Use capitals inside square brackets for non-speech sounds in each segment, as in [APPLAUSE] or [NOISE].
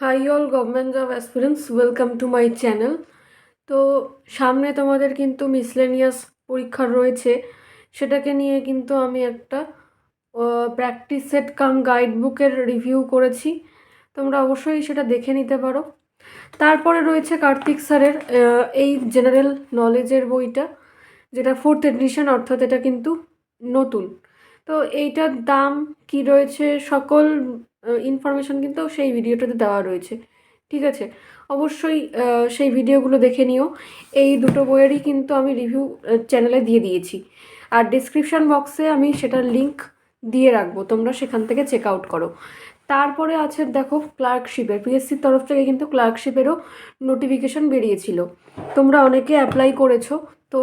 Hi all government job aspirants welcome to my channel তো সামনে তোমাদের কিন্তু মিসলেনিয়াস পরীক্ষা রয়েছে। সেটাকে নিয়ে কিন্তু আমি একটা প্র্যাকটিস সেট কাম গাইড বুকের রিভিউ করেছি। তোমরা অবশ্যই সেটা দেখে নিতে পারো। তারপরে রয়েছে কার্তিক স্যারের এই জেনারেল নলেজের বইটা, যেটা ফোর্থ এডিশন অর্থাৎ এটা কিন্তু নতুন। তো এইটার দাম কি রয়েছে? সকল ইনফরমেশন কিন্তু সেই ভিডিওটাতে দেওয়া রয়েছে। ঠিক আছে? অবশ্যই সেই ভিডিওগুলো দেখে নিও। এই দুটো বইয়েরই কিন্তু আমি রিভিউ চ্যানেলে দিয়ে দিয়েছি। আর ডিসক্রিপশান বক্সে আমি সেটার লিংক দিয়ে রাখব। তোমরা সেখান থেকে চেক আউট করো। তারপরে আছে, দেখো ক্লার্কশিপের পিএসসির তরফ থেকে কিন্তু ক্লার্কশিপেরও নোটিফিকেশন বেরিয়েছিল। তোমরা অনেকে অ্যাপ্লাই করেছ। তো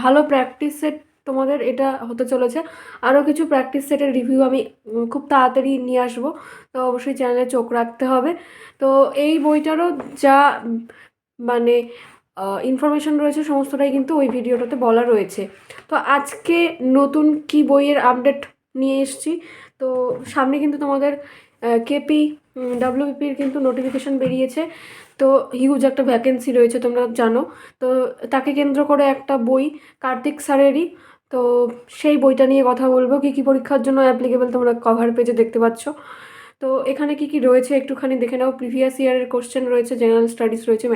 ভালো প্র্যাকটিস সেট তোমাদের এটা হতে চলেছে। আরও কিছু প্র্যাকটিস সেটের রিভিউ আমি খুব তাড়াতাড়ি নিয়ে আসব। তো অবশ্যই চ্যানেলে চোখ রাখতে হবে। তো এই বইটারও যা মানে ইনফরমেশন রয়েছে সমস্তটাই কিন্তু ওই ভিডিওটাতে বলা রয়েছে। তো আজকে নতুন কি বইয়ের আপডেট নিয়ে এসছি? তো সামনে কিন্তু তোমাদের কেপি ডাব্লিউপির কিন্তু নোটিফিকেশন বেরিয়েছে। তো হিউজ একটা ভ্যাকেন্সি রয়েছে তোমরা জানো। তো তাকে কেন্দ্র করে একটা বই কার্তিক স্যারেরই তো সেই বইটা নিয়ে কথা বলব। কী কী পরীক্ষার জন্য অ্যাপ্লিকেবল তোমরা কভার পেজে দেখতে পাচ্ছ। তো এখানে কি কি রয়েছে একটুখানি দেখে নাও। প্রিভিয়াস ইয়ারের কোশ্চেন রয়েছে জেনারেল স্টাডিজ রয়েছে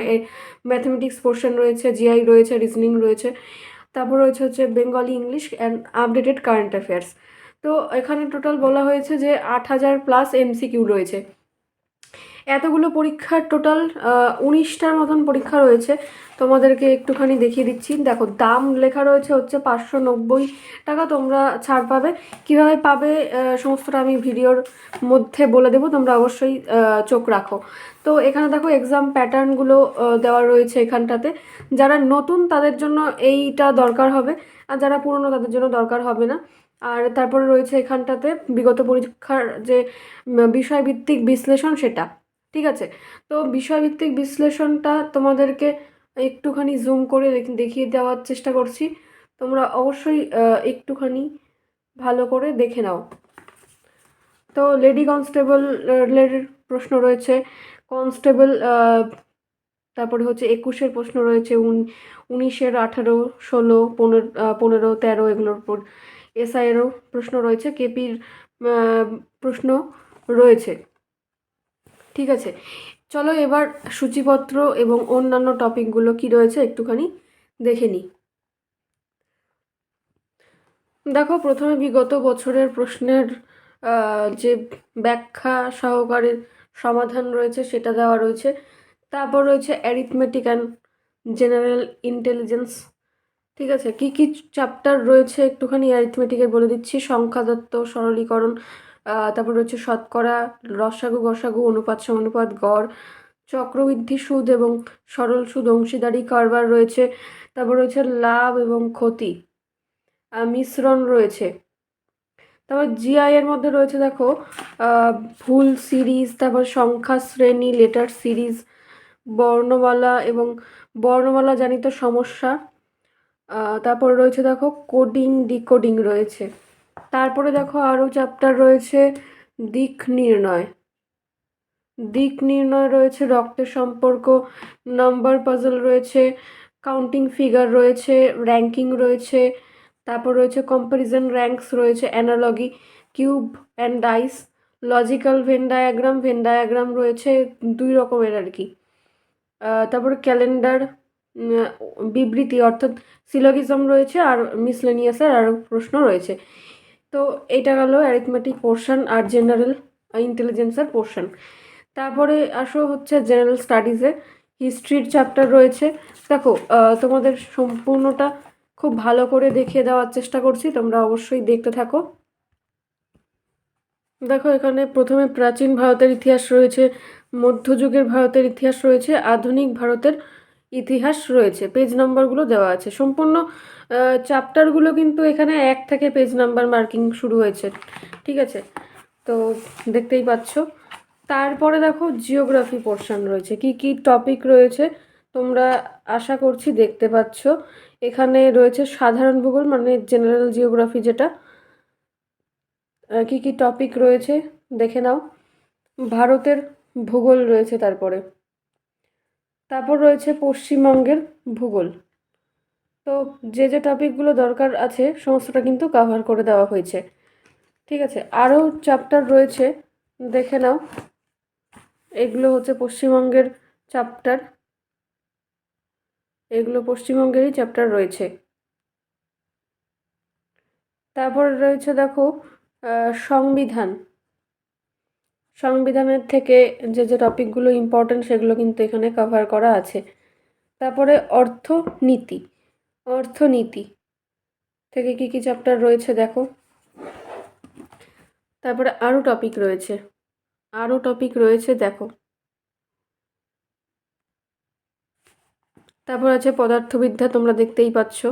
ম্যাথমেটিক্স পোর্শন রয়েছে জিআই রয়েছে রিজনিং রয়েছে। তারপর রয়েছে হচ্ছে Bengali English and updated current affairs তো এখানে টোটাল বলা হয়েছে যে আট হাজার প্লাস এমসিকিউ রয়েছে। এতগুলো পরীক্ষার টোটাল উনিশটার মতন পরীক্ষা রয়েছে। তোমাদেরকে একটুখানি দেখিয়ে দিচ্ছি। দেখো, দাম লেখা রয়েছে হচ্ছে পাঁচশো নব্বই টাকা। তোমরা ছাড় পাবে। কীভাবে পাবে সমস্তটা আমি ভিডিওর মধ্যে বলে দেবো। তোমরা অবশ্যই চোখ রাখো। তো এখানে দেখো এক্সাম প্যাটার্নগুলো দেওয়া রয়েছে এখানটাতে। যারা নতুন, তাদের জন্য এইটা দরকার হবে। আর যারা পুরনো, তাদের জন্য দরকার হবে না। আর তারপরে রয়েছে এখানটাতে বিগত পরীক্ষার যে বিষয়ভিত্তিক বিশ্লেষণ, সেটা। ঠিক আছে? তো বিষয়ভিত্তিক বিশ্লেষণটা তোমাদেরকে একটুখানি জুম করে দেখিয়ে দেওয়ার চেষ্টা করছি। তোমরা অবশ্যই একটুখানি ভালো করে দেখে নাও। তো লেডি কনস্টেবলের প্রশ্ন রয়েছে। কনস্টেবল তারপরে হচ্ছে একুশের প্রশ্ন রয়েছে, উন, উনিশের আঠারো, ষোলো, পনেরো পনেরো, তেরো এগুলোর উপর এসআইয়েরও প্রশ্ন রয়েছে কেপির প্রশ্ন রয়েছে। ঠিক আছে। চলো এবার সূচিপত্র এবং অন্যান্য টপিকগুলো কি রয়েছে একটুখানি দেখে নিই। দেখো, প্রথমে বিগত বছরের প্রশ্নের যে ব্যাখ্যা সহকারে সমাধান রয়েছে সেটা দেওয়া রয়েছে। তারপর রয়েছে অ্যারিথমেটিক অ্যান্ড জেনারেল ইন্টেলিজেন্স ঠিক আছে, কি কি চ্যাপ্টার রয়েছে একটুখানি অ্যারিথমেটিকের বলে দিচ্ছি। সংখ্যাদত্ত, সরলীকরণ তারপর রয়েছে শতকরা রসাগু, গসাগু, অনুপাত সমানুপাত, গড়, চক্রবৃদ্ধি সুদ এবং সরল সুদ, অংশীদারি, কারবার রয়েছে। তারপর রয়েছে লাভ এবং ক্ষতি। মিশ্রণ রয়েছে। তারপর জিআই এর মধ্যে রয়েছে দেখো ভুল সিরিজ, তারপর সংখ্যা শ্রেণি, লেটার সিরিজ, বর্ণমালা এবং বর্ণমালা জানিত সমস্যা। তারপর রয়েছে দেখো কোডিং ডিকোডিং রয়েছে। তারপরে দেখো আরও চ্যাপ্টার রয়েছে দিক নির্ণয়। দিক নির্ণয় রয়েছে রক্তের সম্পর্ক নাম্বার পাজল রয়েছে কাউন্টিং ফিগার রয়েছে র্যাঙ্কিং রয়েছে, তারপর রয়েছে কম্প্যারিজন র্যাঙ্কস রয়েছে analogy cube and dice logical Venn diagram Venn diagram রয়েছে দুই রকমের আর কি। তারপরে ক্যালেন্ডার বিবৃতি অর্থাৎ সিলগিজম রয়েছে আর মিসলেনিয়াসের আরও প্রশ্ন রয়েছে। তো এটা গেল অ্যারিথমেটিক পোর্শন আর জেনারেল ইন্টেলিজেন্সের পোর্শন তারপরে আসো হচ্ছে জেনারেল স্টাডিজে হিস্ট্রির চ্যাপ্টার রয়েছে। দেখো তোমাদের সম্পূর্ণটা খুব ভালো করে দেখিয়ে দেওয়ার চেষ্টা করছি, তোমরা অবশ্যই দেখতে থাকো। দেখো, এখানে প্রথমে প্রাচীন ভারতের ইতিহাস রয়েছে, মধ্যযুগের ভারতের ইতিহাস রয়েছে, আধুনিক ভারতের ইতিহাস রয়েছে। পেজ নাম্বারগুলো দেওয়া আছে। সম্পূর্ণ চ্যাপ্টারগুলো কিন্তু এখানে এক থেকে পেজ নাম্বার মার্কিং শুরু হয়েছে, ঠিক আছে? তো দেখতেই পাচ্ছ। তারপরে দেখো জিওগ্রাফি পোর্শন রয়েছে। কি কি টপিক রয়েছে তোমরা আশা করছি দেখতে পাচ্ছ। এখানে রয়েছে সাধারণ ভূগোল মানে জেনারেল জিওগ্রাফি যেটা। কি কি টপিক রয়েছে দেখে নাও। ভারতের ভূগোল রয়েছে তারপরে। তারপর রয়েছে পশ্চিমবঙ্গের ভূগোল। তো যে যে টপিকগুলো দরকার আছে, সমস্তটা কিন্তু কাভার করে দেওয়া হয়েছে। ঠিক আছে, আরও চ্যাপ্টার রয়েছে, দেখে নাও। এগুলো হচ্ছে পশ্চিমবঙ্গের চ্যাপ্টার এগুলো পশ্চিমবঙ্গেরই চ্যাপ্টার রয়েছে। তারপর রয়েছে দেখো সংবিধান। সংবিধানের থেকে যে যে টপিকগুলো ইম্পর্টেন্ট সেগুলো কিন্তু এখানে কভার করা আছে। তারপরে অর্থনীতি। অর্থনীতি থেকে কী কী চ্যাপ্টার রয়েছে দেখো। তারপরে আরও টপিক রয়েছে। আরও টপিক রয়েছে দেখো। তারপর আছে পদার্থবিদ্যা, তোমরা দেখতেই পাচ্ছ।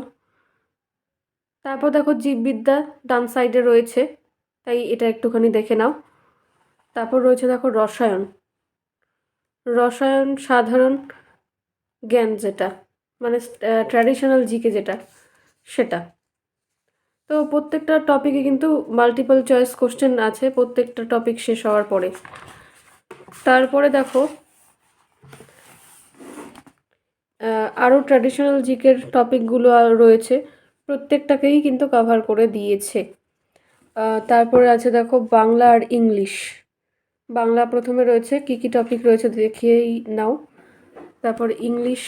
তারপর দেখো জীববিদ্যা, ডান সাইডে রয়েছে, তাই এটা একটুখানি দেখে নাও। তারপর রয়েছে দেখো রসায়ন। রসায়ন সাধারণ জ্ঞান যেটা। মানে ট্র্যাডিশনাল জিকে যেটা, সেটা। তো প্রত্যেকটা টপিকে কিন্তু মাল্টিপল চয়েস কোশ্চেন আছে, প্রত্যেকটা টপিক শেষ হওয়ার পরে। তারপরে দেখো আরও ট্র্যাডিশনাল জিকের টপিকগুলো রয়েছে, প্রত্যেকটাকেই কিন্তু কভার করে দিয়েছে। তারপরে আছে দেখো, বাংলা আর ইংলিশ। বাংলা প্রথমে রয়েছে, কি কি টপিক রয়েছে দেখিয়েই নাও। তারপর ইংলিশ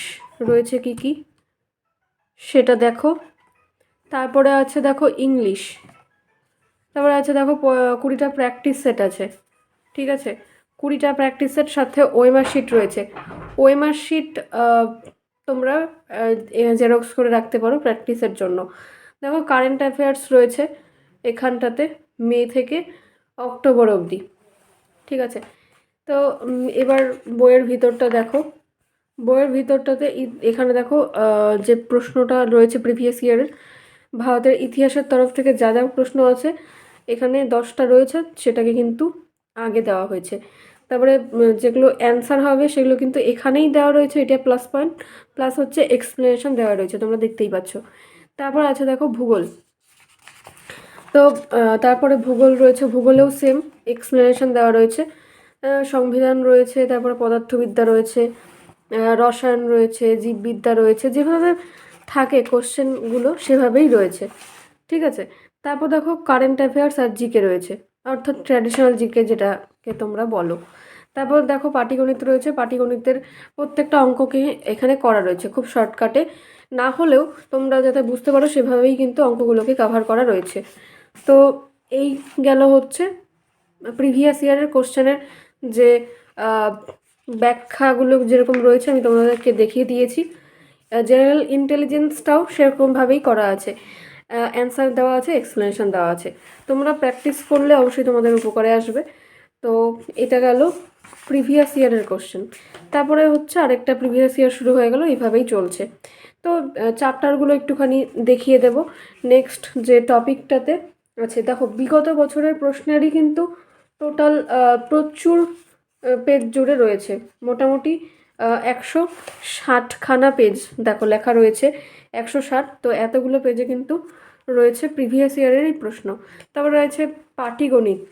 রয়েছে কি কি? সেটা দেখো। তারপরে আছে দেখো ইংলিশ তারপরে আছে দেখো কুড়িটা প্র্যাকটিস সেট আছে। ঠিক আছে? কুড়িটা প্র্যাকটিস সেট সাথে ওয়েমার শিট রয়েছে। ওয়েমার শিট তোমরা জেরক্স করে রাখতে পারো প্র্যাকটিসের জন্য। দেখো কারেন্ট অ্যাফেয়ার্স রয়েছে এখানটাতে মে থেকে অক্টোবর অবধি। ঠিক আছে? তো এবার বইয়ের ভিতরটা দেখো। বইয়ের ভিতরটাতে এখানে দেখো যে প্রশ্নটা রয়েছে প্রিভিয়াস ইয়ারের ভারতের ইতিহাসের তরফ থেকে যা যা প্রশ্ন আছে, এখানে দশটা রয়েছে, সেটাকে কিন্তু আগে দেওয়া হয়েছে। তারপরে যেগুলো অ্যান্সার হবে, সেগুলো কিন্তু এখানেই দেওয়া রয়েছে, এটা প্লাস পয়েন্ট প্লাস হচ্ছে এক্সপ্লেনেশন দেওয়া রয়েছে, তোমরা দেখতেই পাচ্ছ। তারপর আছে দেখো ভূগোল। তো তারপরে ভূগোল রয়েছে, ভূগোলেও সেম এক্সপ্লেনেশন দেওয়া রয়েছে সংবিধান রয়েছে, তারপরে পদার্থবিদ্যা রয়েছে রসায়ন রয়েছে, জীববিদ্যা রয়েছে, যেভাবে থাকে কোশ্চেনগুলো সেভাবেই রয়েছে। ঠিক আছে? তারপর দেখো কারেন্ট অ্যাফেয়ার্স আর জিকে রয়েছে। অর্থাৎ ট্র্যাডিশনাল জিকে যেটাকে তোমরা বলো। তারপর দেখো পাটিগণিত রয়েছে। পাটিগণিতের প্রত্যেকটা অঙ্ককে এখানে করা রয়েছে খুব শর্টকাটে না হলেও তোমরা যাতে বুঝতে পারো সেভাবেই কিন্তু অঙ্কগুলোকে কাভার করা রয়েছে। তো এই গেল হচ্ছে প্রিভিয়াস ইয়ারের কোশ্চেনের যে ব্যাখ্যাগুলো যেরকম রয়েছে, আমি তোমাদেরকে দেখিয়ে দিয়েছি। জেনারেল ইন্টেলিজেন্সটাও সেরকমভাবেই করা আছে। অ্যান্সার দেওয়া আছে এক্সপ্লেনেশন দেওয়া আছে। তোমরা প্র্যাকটিস করলে অবশ্যই তোমাদের উপকারে আসবে। তো এটা গেল প্রিভিয়াস ইয়ারের কোশ্চেন তারপরে হচ্ছে আরেকটা প্রিভিয়াস ইয়ার শুরু হয়ে গেল, এইভাবেই চলছে। তো চ্যাপ্টারগুলো একটুখানি দেখিয়ে দেব। নেক্সট যে টপিকটাতে আছে, দেখো বিগত বছরের প্রশ্নেরই কিন্তু টোটাল প্রচুর পেজ জুড়ে রয়েছে। মোটামুটি একশো ষাটখানা পেজ দেখো লেখা রয়েছে। একশো ষাট, তো এতগুলো পেজে কিন্তু রয়েছে প্রিভিয়াস ইয়ারেরই প্রশ্ন। তারপর রয়েছে পাটিগণিত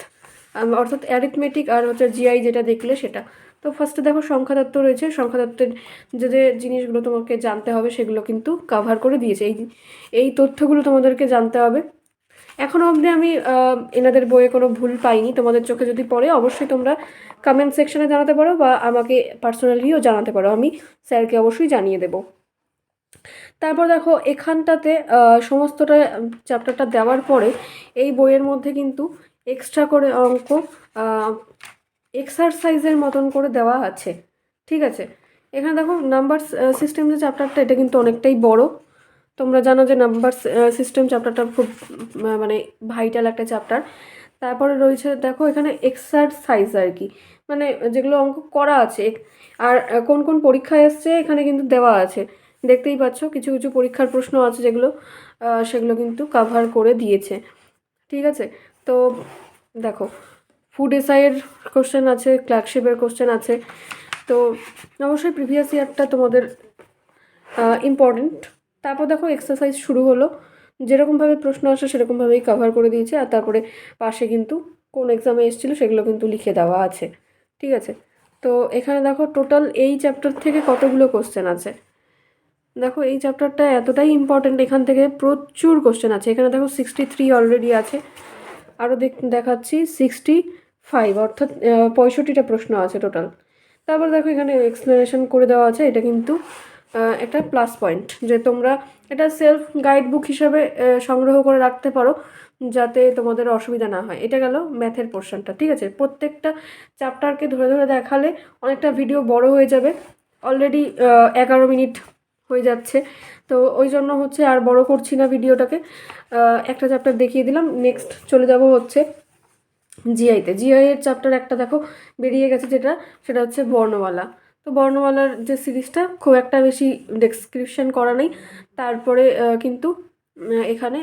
অর্থাৎ অ্যারিথমেটিক আর হচ্ছে জিআই যেটা দেখলে সেটা। তো ফার্স্টে দেখো সংখ্যাতত্ত্ব রয়েছে। সংখ্যাতত্ত্বের যে যে জিনিসগুলো তোমাকে জানতে হবে সেগুলো কিন্তু কাভার করে দিয়েছে। এই এই তথ্যগুলো তোমাদেরকে জানতে হবে। এখনও অবধি আমি এনাদের বইয়ে কোনো ভুল পাইনি। তোমাদের চোখে যদি পড়ে, অবশ্যই তোমরা কমেন্ট সেকশনে জানাতে পারো বা আমাকে পার্সোনালিও জানাতে পারো। আমি স্যারকে অবশ্যই জানিয়ে দেবো। তারপর দেখো, এখানটাতে সমস্তটা চ্যাপ্টারটা দেওয়ার পরে এই বইয়ের মধ্যে কিন্তু এক্সট্রা করে অঙ্ক এক্সারসাইজের মতন করে দেওয়া আছে। ঠিক আছে? এখানে দেখো নাম্বার সিস্টেম যে চ্যাপ্টারটা এটা কিন্তু অনেকটাই বড়। তোমরা জানো যে নাম্বার সিস্টেম চ্যাপ্টারটা খুব মানে ভাইটাল একটা চ্যাপ্টার তারপরে রয়েছে, দেখো, এখানে এক্সারসাইজ আর কি। মানে যেগুলো অঙ্ক করা আছে, আর কোন কোন পরীক্ষা এসছে, এখানে কিন্তু দেওয়া আছে। দেখতেই পাচ্ছ, কিছু কিছু পরীক্ষার প্রশ্ন আছে যেগুলো সেগুলো কিন্তু কাভার করে দিয়েছে। ঠিক আছে? তো দেখো ফুড এসআইয়ের কোশ্চেন আছে ক্লার্কশিপের কোশ্চেন আছে। তো অবশ্যই প্রিভিয়াস ইয়ারটা তোমাদের ইম্পর্টেন্ট তারপর দেখো এক্সারসাইজ শুরু হলো। যেরকমভাবে প্রশ্ন আসে সেরকমভাবেই কাভার করে দিয়েছে আর তারপরে পাশে কিন্তু কোন এক্সামে এসেছিল সেগুলো কিন্তু লিখে দেওয়া আছে। ঠিক আছে? তো এখানে দেখো টোটাল এই চ্যাপ্টার থেকে কতগুলো কোশ্চেন আছে? দেখো এই চ্যাপ্টারটা এতটাই ইম্পর্ট্যান্ট এখান থেকে প্রচুর কোশ্চেন আছে। এখানে দেখো সিক্সটি থ্রি অলরেডি আছে। আরও দেখ, দেখাচ্ছি সিক্সটি ফাইভ অর্থাৎ পঁয়ষট্টিটা প্রশ্ন আছে টোটাল তারপর দেখো এখানে এক্সপ্লেনেশন করে দেওয়া আছে। এটা কিন্তু একটা প্লাস পয়েন্ট যে তোমরা এটা সেলফ গাইড বুক হিসাবে সংগ্রহ করে রাখতে পারো, যাতে তোমাদের অসুবিধা না হয়। এটা গেল ম্যাথের পোর্শনটা ঠিক আছে? প্রত্যেকটা চ্যাপ্টারকে ধরে ধরে দেখালে অনেকটা ভিডিও বড় হয়ে যাবে। অলরেডি এগারো মিনিট হয়ে যাচ্ছে। তো ওই জন্য হচ্ছে আর বড় করছি না ভিডিওটাকে একটা চ্যাপ্টার দেখিয়ে দিলাম। নেক্সট চলে যাব হচ্ছে জিআইতে জিআইয়ের চ্যাপ্টার একটা দেখো, বেরিয়ে গেছে যেটা, সেটা হচ্ছে বর্ণমালা। তো বর্ণমালার যে সিরিজটা খুব একটা বেশি ডেসক্রিপশন করা নেই। তারপরে কিন্তু এখানে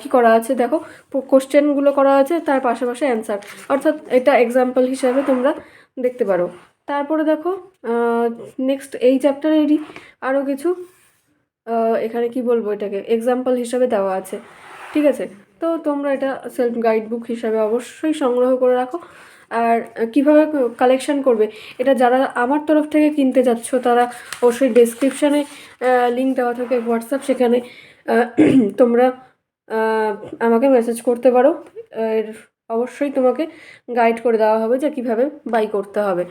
কি করা আছে দেখো কোশ্চেনগুলো করা আছে, তার পাশাপাশি অ্যান্সার অর্থাৎ এটা এক্সাম্পল হিসাবে তোমরা দেখতে পারো। তারপরে দেখো নেক্সট এই চ্যাপ্টারেরই আরও কিছু এখানে কি বলব এটাকে এক্সাম্পল হিসাবে দেওয়া আছে। ঠিক আছে? তো তোমরা এটা সেলফ গাইড বুক হিসাবে অবশ্যই সংগ্রহ করে রাখো। আর কীভাবে কালেকশন করবে? এটা যারা আমার তরফ থেকে কিনতে যাচ্ছ, তারা অবশ্যই ডেসক্রিপশানে লিঙ্ক দেওয়া থাকে হোয়াটসঅ্যাপ সেখানে। [CLEARS THROAT] তোমরা আমাকে মেসেজ করতে পারো। এর অবশ্যই তোমাকে গাইড করে দেওয়া হবে যে কীভাবে বাই করতে হবে।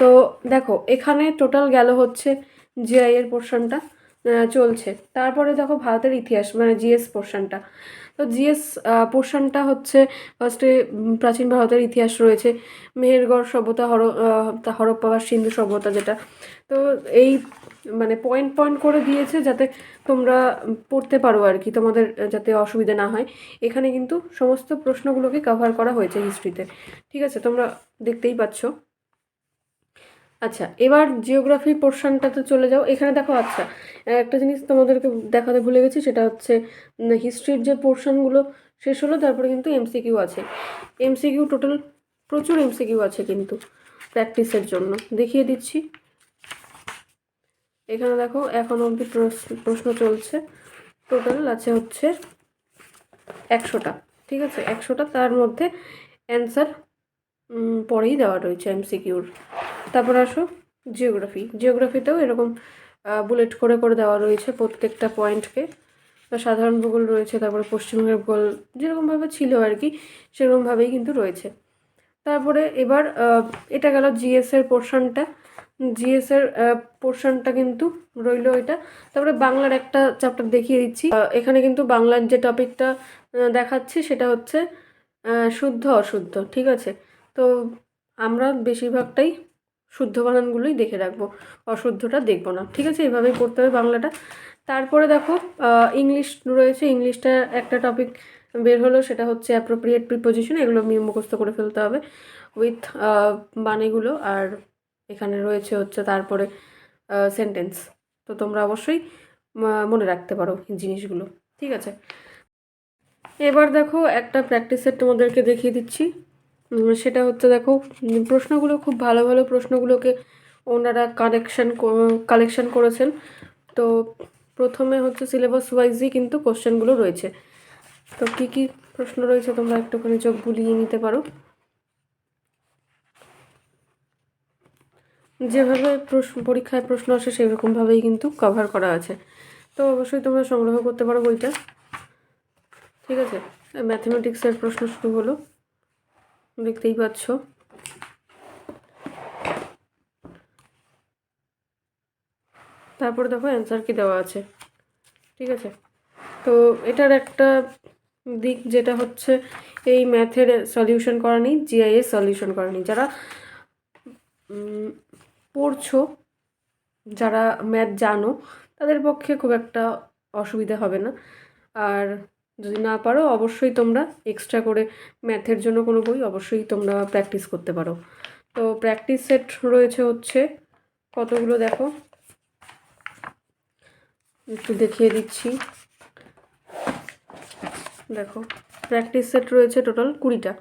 তো দেখো, এখানে টোটাল গেল হচ্ছে জিআই এর পোর্শনটা চলছে। তারপরে দেখো ভারতের ইতিহাস মানে জিএস পোর্শনটা তো জিএস পোর্শনটা হচ্ছে ফার্স্টে প্রাচীন ভারতের ইতিহাস রয়েছে। মেহেরগড় সভ্যতা, হর হরপ্পা বা সিন্ধু সভ্যতা যেটা। তো এই মানে পয়েন্ট পয়েন্ট করে দিয়েছে যাতে তোমরা পড়তে পারো আর কি, তোমাদের যাতে অসুবিধা না হয়। এখানে কিন্তু সমস্ত প্রশ্নগুলোকে কভার করা হয়েছে হিস্ট্রিতে ঠিক আছে, তোমরা দেখতেই পাচ্ছ। আচ্ছা এবার জিওগ্রাফি পোর্শনটাতে চলে যাও। এখানে দেখো আচ্ছা একটা জিনিস তোমাদেরকে দেখাতে ভুলে গেছি, সেটা হচ্ছে হিস্ট্রির যে পোর্শনগুলো শেষ হলো, তারপরে কিন্তু এমসিকিউ আছে। এমসিকিউ টোটাল প্রচুর এমসিকিউ আছে কিন্তু প্র্যাকটিসের জন্য। দেখিয়ে দিচ্ছি। এখানে দেখো, এখন অবধি প্রশ্ন- প্রশ্ন চলছে। টোটাল আছে হচ্ছে একশোটা, ঠিক আছে? একশোটা, তার মধ্যে অ্যান্সার পরেই দেওয়া রয়েছে এমসিকিউর তারপর আসো জিওগ্রাফি জিওগ্রাফিতেও এরকম বুলেট করে করে দেওয়া রয়েছে প্রত্যেকটা পয়েন্টকে সাধারণ ভূগোল রয়েছে, তারপরে পশ্চিমবঙ্গের ভূগোল যেরকমভাবে ছিল আর কি, সেরকমভাবেই কিন্তু রয়েছে। তারপরে এবার এটা গেল জিএসের পোর্শনটা জিএসের পোর্শনটা কিন্তু রইল এটা। তারপরে বাংলার একটা চ্যাপ্টার দেখিয়ে দিচ্ছি। এখানে কিন্তু বাংলার যে টপিকটা দেখাচ্ছি সেটা হচ্ছে শুদ্ধ অশুদ্ধ ঠিক আছে? তো আমরা বেশিরভাগটাই শুদ্ধ বানানগুলোই দেখে রাখব, অশুদ্ধটা দেখব না। ঠিক আছে? এভাবেই পড়তে হবে বাংলাটা। তারপরে দেখো ইংলিশ রয়েছে। ইংলিশটা একটা টপিক বের হলো, সেটা হচ্ছে অ্যাপ্রোপ্রিয়েট প্রিপোজিশন এগুলো মুখস্থ করে ফেলতে হবে উইথ বানেগুলো আর এখানে রয়েছে হচ্ছে তারপরে সেন্টেন্স তো তোমরা অবশ্যই মনে রাখতে পারো জিনিসগুলো। ঠিক আছে? এবার দেখো একটা প্র্যাকটিসের তোমাদেরকে দেখিয়ে দিচ্ছি। সেটা হচ্ছে দেখো প্রশ্নগুলো খুব ভালো ভালো প্রশ্নগুলোকে ওনারা কালেকশন কালেকশান করেছেন। তো প্রথমে হচ্ছে সিলেবাস ওয়াইজই কিন্তু কোশ্চেনগুলো রয়েছে। তো কী কী প্রশ্ন রয়েছে তোমরা একটুখানি চোখ বুলিয়ে নিতে পারো? যেভাবে প্রশ্ন, পরীক্ষায় প্রশ্ন আসে সেরকমভাবেই কিন্তু কভার করা আছে। তো অবশ্যই তোমরা সংগ্রহ করতে পারো বইটা। ঠিক আছে? ম্যাথমেটিক্সের প্রশ্ন শুরু হলো। দেখতেই পাচ্ছ। তারপরে দেখো অ্যান্সার কি দেওয়া আছে। ঠিক আছে? তো এটার একটা দিক যেটা হচ্ছে এই ম্যাথের সলিউশন করা নেই জিআইএস সলিউশন করা নেই। যারা পড়ছো, যারা ম্যাথ জানো, তাদের পক্ষে খুব একটা অসুবিধা হবে না। আর যদি না পারো, অবশ্যই তোমরা এক্সট্রা করে ম্যাথের জন্য কোনো বই অবশ্যই তোমরা প্র্যাকটিস করতে পারো। তো প্র্যাকটিস সেট রয়েছে হচ্ছে কতগুলো দেখো? একটু দেখিয়ে দিচ্ছি। দেখো প্র্যাকটিস সেট রয়েছে টোটাল কুড়িটা,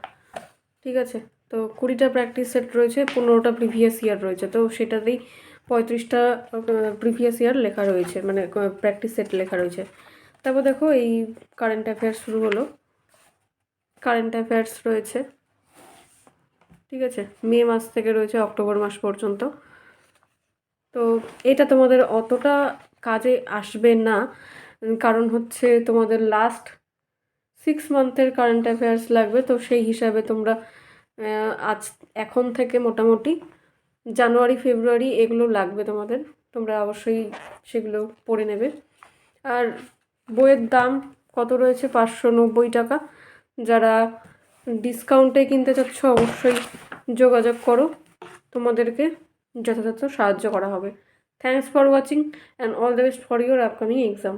ঠিক আছে? তো কুড়িটা প্র্যাকটিস সেট রয়েছে, পনেরোটা প্রিভিয়াস ইয়ার রয়েছে, তো সেটাতেই পঁয়ত্রিশটা প্রিভিয়াস ইয়ার লেখা রয়েছে মানে প্র্যাকটিস সেট লেখা রয়েছে। তারপর দেখো এই কারেন্ট অ্যাফেয়ার্স শুরু হলো। কারেন্ট অ্যাফেয়ার্স রয়েছে। ঠিক আছে? মে মাস থেকে রয়েছে অক্টোবর মাস পর্যন্ত। তো এটা তোমাদের অতটা কাজে আসবে না। কারণ হচ্ছে তোমাদের লাস্ট সিক্স মান্থের কারেন্ট অ্যাফেয়ার্স লাগবে। তো সেই হিসাবে তোমরা আজ, এখন থেকে মোটামুটি জানুয়ারি, ফেব্রুয়ারি এগুলো লাগবে তোমাদের। তোমরা অবশ্যই সেগুলো পড়ে নেবে। আর বইয়ের দাম কত রয়েছে? পাঁচশো নব্বই টাকা। যারা ডিসকাউন্টে কিনতে চাচ্ছ, অবশ্যই যোগাযোগ করো। তোমাদেরকে যথাযথ সাহায্য করা হবে। Thanks for watching and all the best for your upcoming exam